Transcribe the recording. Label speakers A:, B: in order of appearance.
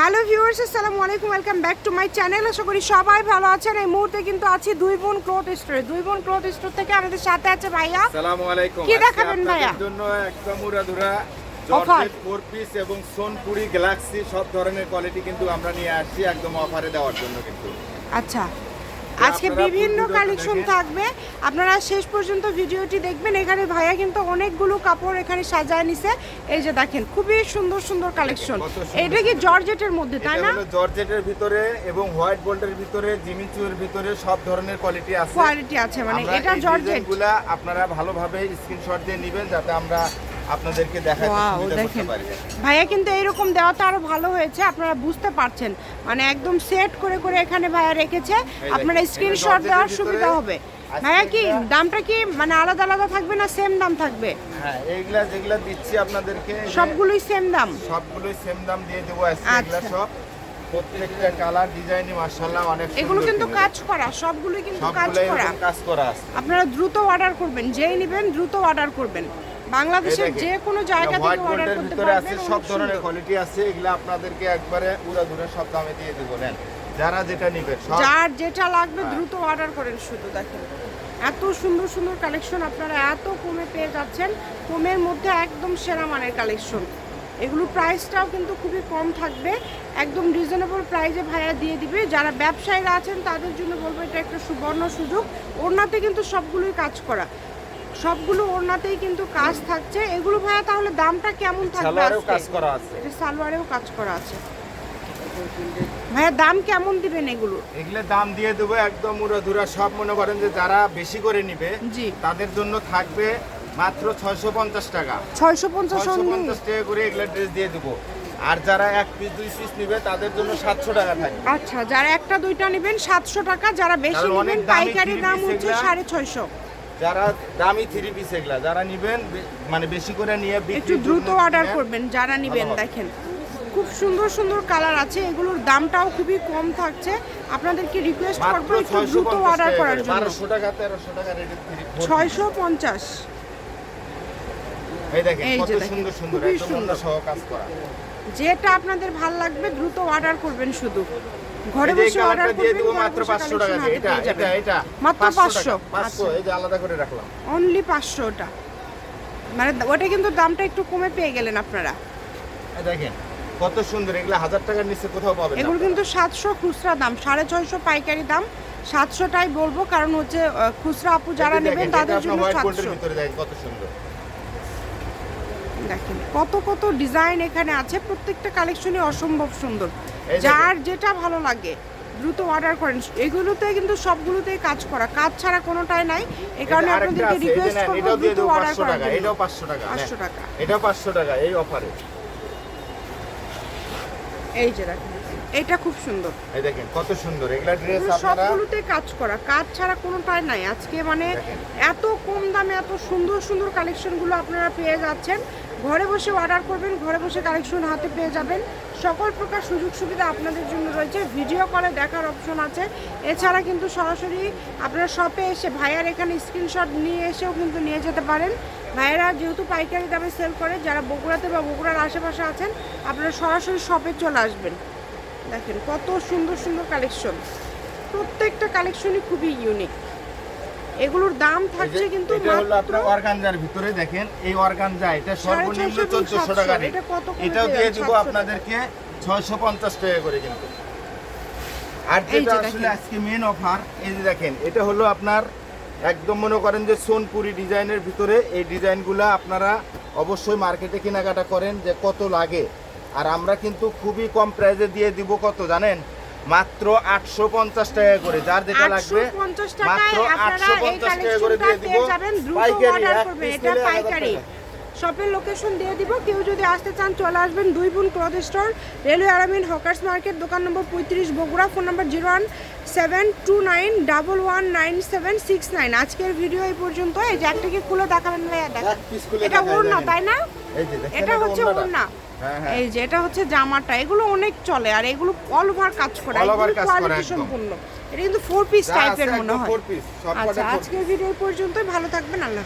A: Hello viewers আসসালামু আলাইকুম welcome back to my channel আশা করি সবাই ভালো আছেন। এই মুহূর্তে কিন্তু আছি দুই বোন ক্লোথ স্টোরে দুই বোন ক্লোথ স্টোর থেকে আমাদের সাথে আছে ভাইয়া।
B: আসসালামু আলাইকুম।
A: কি দেখাবেন ভাইয়া?
B: জন্য একদম উড়াধুরা
A: ধুরা
B: জর্জেট ফোর পিস এবং সোনপুরি গ্যালাক্সি সব ধরনের কোয়ালিটি কিন্তু আমরা নিয়ে আসছি একদম অফারে দেওয়ার জন্য কিন্তু।
A: আচ্ছা। আজকে বিভিন্ন কালেকশন থাকবে। আপনারা শেষ পর্যন্ত ভিডিওটি দেখবেন। এখানে ভাইয়া কিন্তু অনেকগুলো কাপড় এখানে সাজায় নিছে। এই যে দেখেন খুবই সুন্দর সুন্দর কালেকশন এটা কি জর্জেটের মধ্যে তাই না?
B: জর্জেটের ভিতরে এবং হোয়াইট বোল্টের ভিতরে জিমি জিমিচুয়ের ভিতরে সব ধরনের কোয়ালিটি আছে।
A: কোয়ালিটি আছে মানে এটা জর্জেট।
B: আপনারা ভালোভাবে স্ক্রিনশট দিয়ে নেবেন যাতে আমরা আপনাদেরকে দেখাতে সুবিধা করতে পারি।
A: ভাইয়া কিন্তু এইরকম দেওয়াটা আরও ভালো হয়েছে আপনারা বুঝতে পারছেন। মানে একদম সেট করে করে এখানে ভাইয়া রেখেছে আপনারা স্ক্রিনশট দেওয়ার সুবিধা হবে। ভাইয়া কি দামটা কি মানে আলাদা আলাদা থাকবে না সেম দাম থাকবে?
B: হ্যাঁ এইগুলা যেগুলা দিচ্ছি আপনাদেরকে
A: সবগুলোই সেম দাম?
B: সবগুলোই সেম দাম দিয়ে দেবো এগুলা
A: আচ্ছা।
B: সব। প্রত্যেকটা কালার ডিজাইনই মার্শাল্লাহ অনেক
A: এগুলো কিন্তু
B: কিন্তু।
A: কাজ করা সবগুলোই কিন্তু কাজ করা।
B: কাজ করা
A: আপনারা দ্রুত অর্ডার করবেন যেই নেবেন দ্রুত অর্ডার করবেন। বাংলাদেশের যে কোনো জায়গা থেকে অর্ডার করতে
B: ভিতরে আছে সব ধরনের কোয়ালিটি আছে এগুলা আপনাদেরকে একবারে পুরো দূরে সব দামে দিয়ে দেবো নেন। যারা যেটা নিবেন
A: যার যেটা লাগবে
B: হ্যাঁ।
A: দ্রুত অর্ডার করেন শুধু দেখেন। এত সুন্দর সুন্দর কালেকশন আপনারা এত কমে পেয়ে যাচ্ছেন কমের মধ্যে একদম সেরা মানের কালেকশন এগুলো প্রাইসটাও কিন্তু খুবই কম থাকবে একদম রিজনেবল প্রাইসে ভাইয়া দিয়ে দিবে। যারা ব্যবসায়ীরা আছেন তাদের জন্য বলব এটা একটা সুবর্ণ সুযোগ। ওড়নাতে কিন্তু সবগুলোই কাজ করা। সবগুলো ওড়নাতেই কিন্তু কাজ থাকছে। এগুলো ভাইয়া তাহলে দামটা কেমন থাকবে
B: সালোয়ারেও কাজ করা আছে।
A: এটা সালোয়ারেও কাজ করা আছে। ভাইয়া দাম কেমন দিবেন এগুলো?
B: এগুলো দাম দিয়ে দেবো একদম উড়াধুরা। সব মনে করেন যে যারা বেশি করে নিবে
A: জি।
B: তাদের জন্য থাকবে মাত্র ছয়শো পঞ্চাশ টাকা।
A: ছয়শো পঞ্চাশ
B: পঞ্চাশ টাকা করে এগুলো ড্রেস দিয়ে দেবো। আর যারা এক পিস দুই পিস নেবে তাদের জন্য 700 টাকা থাকবে।
A: আচ্ছা যারা একটা দুইটা নেবেন 700 টাকা। যারা বেশি নেবেন পাইকারি দাম হচ্ছে 650
B: যারা দামি থ্রি পিস এগুলা যারা নিবেন মানে বেশি করে নিয়ে
A: একটু দ্রুত অর্ডার করবেন যারা নেবেন দেখেন। খুব সুন্দর সুন্দর কালার আছে এগুলোর দামটাও খুবই কম থাকছে। আপনাদেরকে রিকোয়েস্ট করব একটু দ্রুত অর্ডার করার জন্য।
B: বারোশো টাকা তেরোশো টাকা রেটের থ্রি
A: ছয়শো পঞ্চাশ।
B: এই দেখেন কত সুন্দর সুন্দর একদম সহ কাজ করা।
A: যেটা আপনাদের ভালো লাগবে দ্রুত অর্ডার করবেন শুধু। ঘরে বসে অর্ডার
B: দিয়ে দেবো মাত্র
A: বসে
B: পাঁচশো
A: collection
B: টাকা দিয়ে। এটা এটা এটা
A: মাত্র 500
B: পাঁচশো
A: আচ্ছা।
B: এই যে আলাদা করে রাখলাম।
A: অনলি পাঁচশো ওটা মানে ওটা কিন্তু দামটা একটু কমে পেয়ে গেলেন আপনারা।
B: এই দেখেন কত সুন্দর এগুলো হাজার টাকার নিচে কোথাও পাবেন না
A: এগুলো কিন্তু সাতশো খুচরা দাম সাড়ে ছয়শো পাইকারি দাম। সাতশোটাই বলব কারণ হচ্ছে খুচরা আপু যারা নেবেন তাদের জন্য সাতশো।
B: কত সুন্দর।
A: দেখেন কত কত ডিজাইন এখানে আছে প্রত্যেকটা কালেকশনই অসম্ভব সুন্দর। যার যেটা ভালো লাগে দ্রুত অর্ডার করেন। এগুলোতে কিন্তু সবগুলোতেই কাজ করা। কাজ ছাড়া কোনোটাই নাই। এই কারণে আপনাদেরকে
B: রিকোয়েস্ট এই দ্রুত
A: রিকোয়েস্ট করুন
B: এটাও
A: দ্রুত অর্ডার
B: 500 টাকা, এটাও 500 টাকা,
A: 500 টাকা।
B: এটাও পাঁচশো টাকা এই অফারে
A: এই যে দেখেন। এটা খুব সুন্দর।
B: এই দেখেন কত সুন্দর। এগুলা ড্রেস আপনারা
A: সবগুলোতে কাজ করা। কাজ ছাড়া কোনোটাই নাই। আজকে মানে এত কম দামে এত সুন্দর সুন্দর কালেকশনগুলো আপনারা পেয়ে যাচ্ছেন। ঘরে বসে অর্ডার করবেন ঘরে বসে কালেকশন হাতে পেয়ে যাবেন। সকল প্রকার সুযোগ সুবিধা আপনাদের জন্য রয়েছে। ভিডিও কলে দেখার অপশন আছে। এছাড়া কিন্তু সরাসরি আপনারা শপে এসে ভাইয়ার এখানে স্ক্রিনশট নিয়ে এসেও কিন্তু নিয়ে যেতে পারেন। ভাইয়েরা যেহেতু পাইকারি দামে সেল করে যারা বগুড়াতে বা বগুড়ার আশেপাশে আছেন আপনারা সরাসরি শপে চলে আসবেন। দেখেন কত সুন্দর সুন্দর কালেকশন প্রত্যেকটা কালেকশনই খুবই ইউনিক এগুলোর দাম থাকছে কিন্তু
B: এটা হলো
A: মাত্র
B: আপনার অর্গানজার ভিতরে দেখেন এই অর্গানজা এটা সর্বনিম্ন
A: ছয়শো এবং
B: চোদ্দশো
A: সাতশো,
B: টাকা
A: এটা কত
B: এটাও দিয়ে দিব আপনাদেরকে ছয়শো পঞ্চাশ টাকা করে কিন্তু। আর যেটা আসলে আজকে মেন অফার এই যে দেখেন এটা হলো আপনার একদম মনে করেন যে সোনপুরি ডিজাইনের ভিতরে এই ডিজাইনগুলো আপনারা অবশ্যই মার্কেটে কেনাকাটা করেন যে কত লাগে। আর আমরা কিন্তু খুবই কম প্রাইসে দিয়ে দিব কত জানেন? মাত্র আটশো পঞ্চাশ টাকা করে। যার যেটা লাগবে মাত্র আটশো পঞ্চাশ টাকা করে দিয়ে দিব। পাইকারি।
A: শপের লোকেশন দিয়ে দিব। কেউ যদি আসতে চান চলে আসবেন দুই বোন ক্লথ স্টোর রেলওয়ে আরামিন হকার্স মার্কেট দোকান নম্বর পঁয়ত্রিশ Bogura phone number zero one seven two nine double one nine seven six nine. আজকের ভিডিও এই পর্যন্ত। এই যে একটাকে খুলে দেখাবেন ভাইয়া এটা
B: দেখাই না
A: তাই না? এটা হচ্ছে। ওড়না
B: হ্যাঁ, হ্যাঁ।
A: এই যে এটা হচ্ছে জামাটা এগুলো অনেক চলে আর এগুলো অল ওভার কাজ করা
B: অল over কাজ করা
A: কোয়ালিটি সম্পূর্ণ এটা কিন্তু ফোর পিস টাইপের মনে হয় আচ্ছা আজকের ভিডিও পর্যন্তই ভালো থাকবেন আল্লাহ।